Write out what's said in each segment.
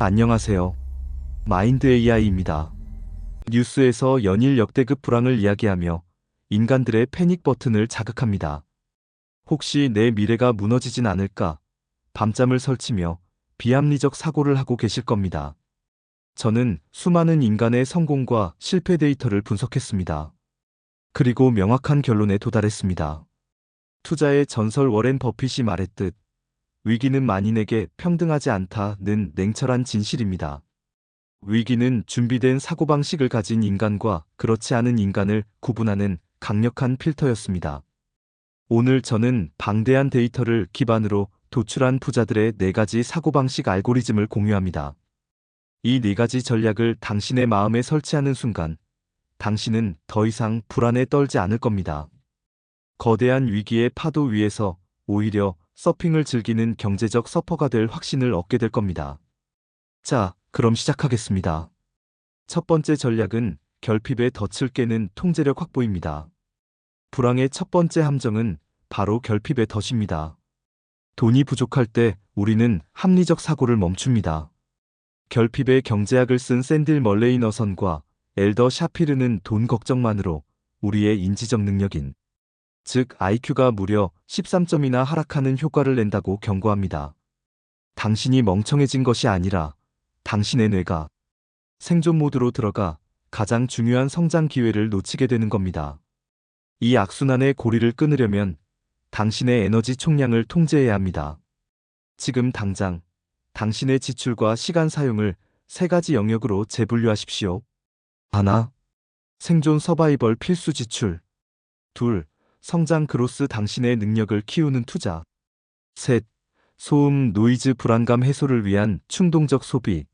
안녕하세요. 마인드 AI입니다. 뉴스에서 연일 역대급 불황을 이야기하며 인간들의 패닉 버튼을 자극합니다. 혹시 내 미래가 무너지진 않을까? 밤잠을 설치며 비합리적 사고를 하고 계실 겁니다. 저는 수많은 인간의 성공과 실패 데이터를 분석했습니다. 그리고 명확한 결론에 도달했습니다. 투자의 전설 워렌 버핏이 말했듯 위기는 만인에게 평등하지 않다는 냉철한 진실입니다. 위기는 준비된 사고방식을 가진 인간과 그렇지 않은 인간을 구분하는 강력한 필터였습니다. 오늘 저는 방대한 데이터를 기반으로 도출한 부자들의 네 가지 사고방식 알고리즘을 공유합니다. 이 네 가지 전략을 당신의 마음에 설치하는 순간, 당신은 더 이상 불안에 떨지 않을 겁니다. 거대한 위기의 파도 위에서 오히려 서핑을 즐기는 경제적 서퍼가 될 확신을 얻게 될 겁니다. 자, 그럼 시작하겠습니다. 첫 번째 전략은 결핍의 덫을 깨는 통제력 확보입니다. 불황의 첫 번째 함정은 바로 결핍의 덫입니다. 돈이 부족할 때 우리는 합리적 사고를 멈춥니다. 결핍의 경제학을 쓴 샌딜 멀레이너선과 엘더 샤피르는 돈 걱정만으로 우리의 인지적 능력인 즉 IQ가 무려 13점이나 하락하는 효과를 낸다고 경고합니다. 당신이 멍청해진 것이 아니라 당신의 뇌가 생존 모드로 들어가 가장 중요한 성장 기회를 놓치게 되는 겁니다. 이 악순환의 고리를 끊으려면 당신의 에너지 총량을 통제해야 합니다. 지금 당장 당신의 지출과 시간 사용을 세 가지 영역으로 재분류하십시오. 하나, 생존 서바이벌 필수 지출. 둘, 성장 그로스 당신의 능력을 키우는 투자. 셋, 소음, 노이즈 불안감 해소를 위한 충동적 소비.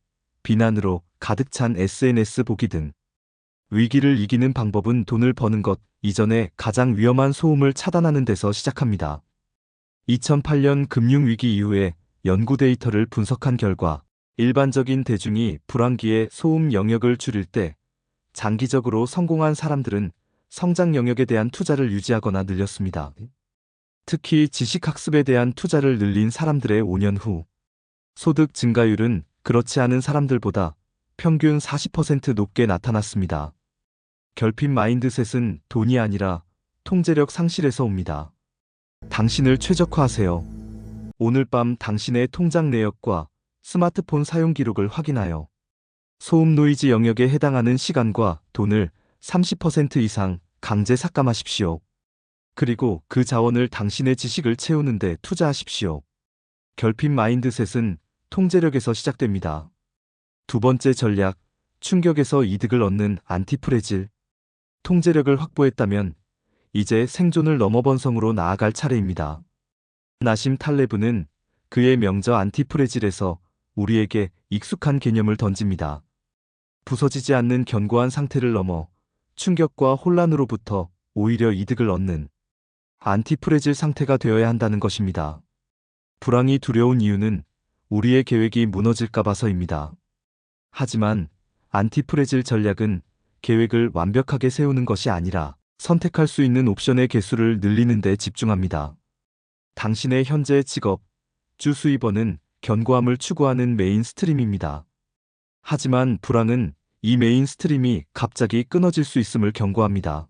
비난으로 가득 찬 SNS 보기 등. 위기를 이기는 방법은 돈을 버는 것 이전에 가장 위험한 소음을 차단하는 데서 시작합니다. 2008년 금융위기 이후에 연구 데이터를 분석한 결과 일반적인 대중이 불황기에 소음 영역을 줄일 때 장기적으로 성공한 사람들은 성장 영역에 대한 투자를 유지하거나 늘렸습니다. 특히 지식학습에 대한 투자를 늘린 사람들의 5년 후 소득 증가율은 그렇지 않은 사람들보다 평균 40% 높게 나타났습니다. 결핍 마인드셋은 돈이 아니라 통제력 상실에서 옵니다. 당신을 최적화하세요. 오늘 밤 당신의 통장 내역과 스마트폰 사용 기록을 확인하여 소음 노이즈 영역에 해당하는 시간과 돈을 30% 이상 강제 삭감하십시오. 그리고 그 자원을 당신의 지식을 채우는데 투자하십시오. 결핍 마인드셋은 통제력에서 시작됩니다. 두 번째 전략, 충격에서 이득을 얻는 안티프레질. 통제력을 확보했다면 이제 생존을 넘어 번성으로 나아갈 차례입니다. 나심 탈레브는 그의 명저 안티프레질에서 우리에게 익숙한 개념을 던집니다. 부서지지 않는 견고한 상태를 넘어 충격과 혼란으로부터 오히려 이득을 얻는 안티프레질 상태가 되어야 한다는 것입니다. 불황이 두려운 이유는 우리의 계획이 무너질까 봐서입니다. 하지만 안티프레질 전략은 계획을 완벽하게 세우는 것이 아니라 선택할 수 있는 옵션의 개수를 늘리는 데 집중합니다. 당신의 현재 직업, 주 수입원은 견고함을 추구하는 메인 스트림입니다. 하지만 불황은 이 메인 스트림이 갑자기 끊어질 수 있음을 경고합니다.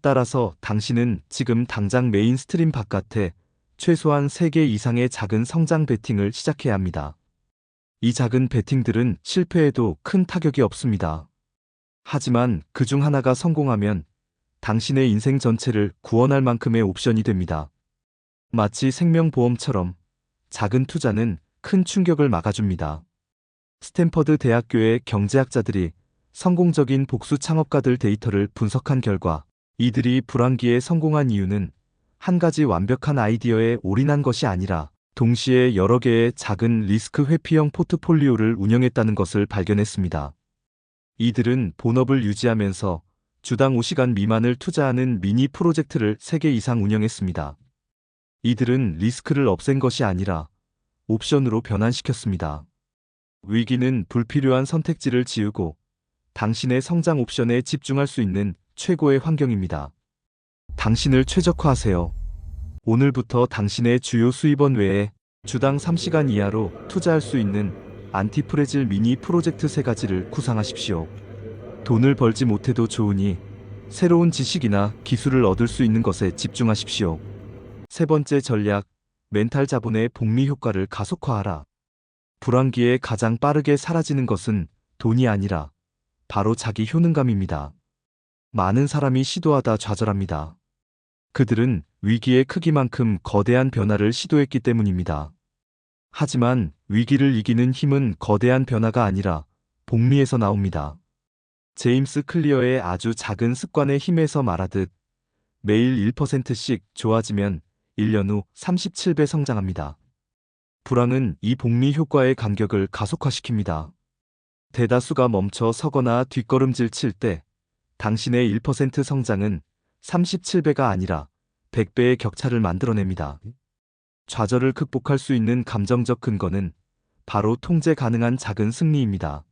따라서 당신은 지금 당장 메인 스트림 바깥에 최소한 3개 이상의 작은 성장 베팅을 시작해야 합니다. 이 작은 베팅들은 실패해도 큰 타격이 없습니다. 하지만 그 중 하나가 성공하면 당신의 인생 전체를 구원할 만큼의 옵션이 됩니다. 마치 생명보험처럼 작은 투자는 큰 충격을 막아줍니다. 스탠퍼드 대학교의 경제학자들이 성공적인 복수 창업가들 데이터를 분석한 결과 이들이 불황기에 성공한 이유는 한 가지 완벽한 아이디어에 올인한 것이 아니라 동시에 여러 개의 작은 리스크 회피형 포트폴리오를 운영했다는 것을 발견했습니다. 이들은 본업을 유지하면서 주당 5시간 미만을 투자하는 미니 프로젝트를 3개 이상 운영했습니다. 이들은 리스크를 없앤 것이 아니라 옵션으로 변환시켰습니다. 위기는 불필요한 선택지를 지우고 당신의 성장 옵션에 집중할 수 있는 최고의 환경입니다. 당신을 최적화하세요. 오늘부터 당신의 주요 수입원 외에 주당 3시간 이하로 투자할 수 있는 안티프레질 미니 프로젝트 세 가지를 구상하십시오. 돈을 벌지 못해도 좋으니 새로운 지식이나 기술을 얻을 수 있는 것에 집중하십시오. 세 번째 전략, 멘탈 자본의 복리 효과를 가속화하라. 불황기에 가장 빠르게 사라지는 것은 돈이 아니라 바로 자기 효능감입니다. 많은 사람이 시도하다 좌절합니다. 그들은 위기의 크기만큼 거대한 변화를 시도했기 때문입니다. 하지만 위기를 이기는 힘은 거대한 변화가 아니라 복리에서 나옵니다. 제임스 클리어의 아주 작은 습관의 힘에서 말하듯 매일 1%씩 좋아지면 1년 후 37배 성장합니다. 불황은 이 복리 효과의 간격을 가속화시킵니다. 대다수가 멈춰 서거나 뒷걸음질 칠 때 당신의 1% 성장은 37배가 아니라 100배의 격차를 만들어냅니다. 좌절을 극복할 수 있는 감정적 근거는 바로 통제 가능한 작은 승리입니다.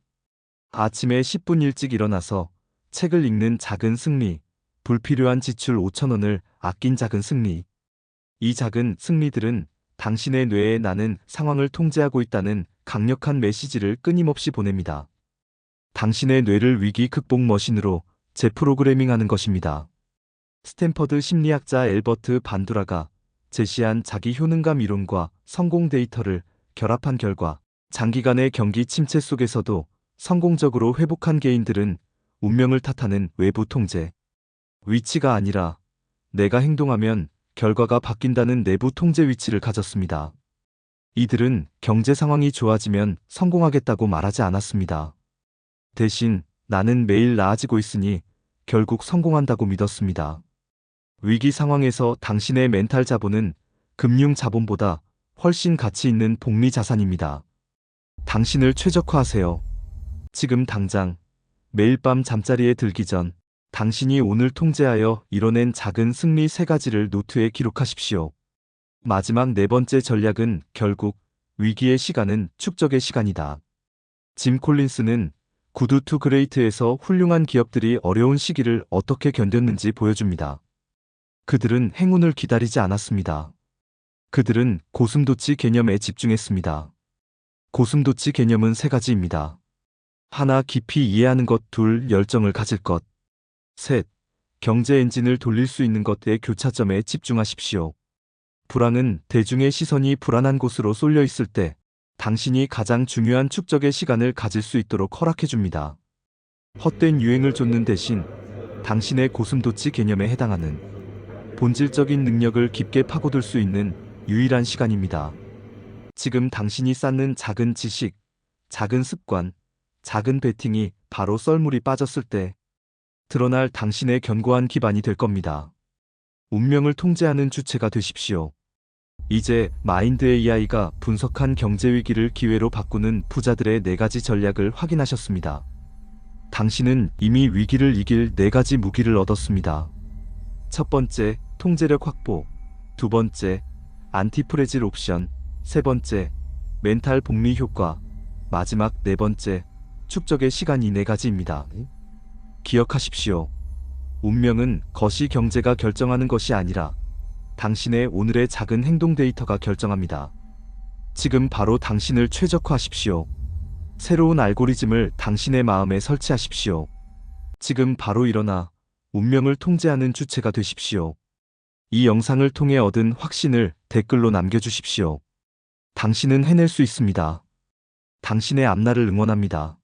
아침에 10분 일찍 일어나서 책을 읽는 작은 승리, 불필요한 지출 5천원을 아낀 작은 승리. 이 작은 승리들은 당신의 뇌에 나는 상황을 통제하고 있다는 강력한 메시지를 끊임없이 보냅니다. 당신의 뇌를 위기 극복 머신으로 재프로그래밍하는 것입니다. 스탠퍼드 심리학자 엘버트 반두라가 제시한 자기 효능감 이론과 성공 데이터를 결합한 결과 장기간의 경기 침체 속에서도 성공적으로 회복한 개인들은 운명을 탓하는 외부 통제, 위치가 아니라 내가 행동하면 결과가 바뀐다는 내부 통제 위치를 가졌습니다. 이들은 경제 상황이 좋아지면 성공하겠다고 말하지 않았습니다. 대신 나는 매일 나아지고 있으니 결국 성공한다고 믿었습니다. 위기 상황에서 당신의 멘탈 자본은 금융 자본보다 훨씬 가치 있는 복리 자산입니다. 당신을 최적화하세요. 지금 당장 매일 밤 잠자리에 들기 전 당신이 오늘 통제하여 이뤄낸 작은 승리 세 가지를 노트에 기록하십시오. 마지막 네 번째 전략은 결국 위기의 시간은 축적의 시간이다. 짐 콜린스는 구두 투 그레이트에서 훌륭한 기업들이 어려운 시기를 어떻게 견뎠는지 보여줍니다. 그들은 행운을 기다리지 않았습니다. 그들은 고슴도치 개념에 집중했습니다. 고슴도치 개념은 세 가지입니다. 하나, 깊이 이해하는 것, 둘, 열정을 가질 것, 셋, 경제 엔진을 돌릴 수 있는 것의 교차점에 집중하십시오. 불황은 대중의 시선이 불안한 곳으로 쏠려 있을 때 당신이 가장 중요한 축적의 시간을 가질 수 있도록 허락해 줍니다. 헛된 유행을 쫓는 대신 당신의 고슴도치 개념에 해당하는 본질적인 능력을 깊게 파고들 수 있는 유일한 시간입니다. 지금 당신이 쌓는 작은 지식, 작은 습관, 작은 베팅이 바로 썰물이 빠졌을 때 드러날 당신의 견고한 기반이 될 겁니다. 운명을 통제하는 주체가 되십시오. 이제 마인드 AI가 분석한 경제 위기를 기회로 바꾸는 부자들의 네 가지 전략을 확인하셨습니다. 당신은 이미 위기를 이길 네 가지 무기를 얻었습니다. 첫 번째, 통제력 확보. 두 번째, 안티프레질 옵션. 세 번째, 멘탈 복리 효과. 마지막 네 번째, 축적의 시간 이 네 가지입니다. 기억하십시오. 운명은 거시 경제가 결정하는 것이 아니라 당신의 오늘의 작은 행동 데이터가 결정합니다. 지금 바로 당신을 최적화하십시오. 새로운 알고리즘을 당신의 마음에 설치하십시오. 지금 바로 일어나 운명을 통제하는 주체가 되십시오. 이 영상을 통해 얻은 확신을 댓글로 남겨주십시오. 당신은 해낼 수 있습니다. 당신의 앞날을 응원합니다.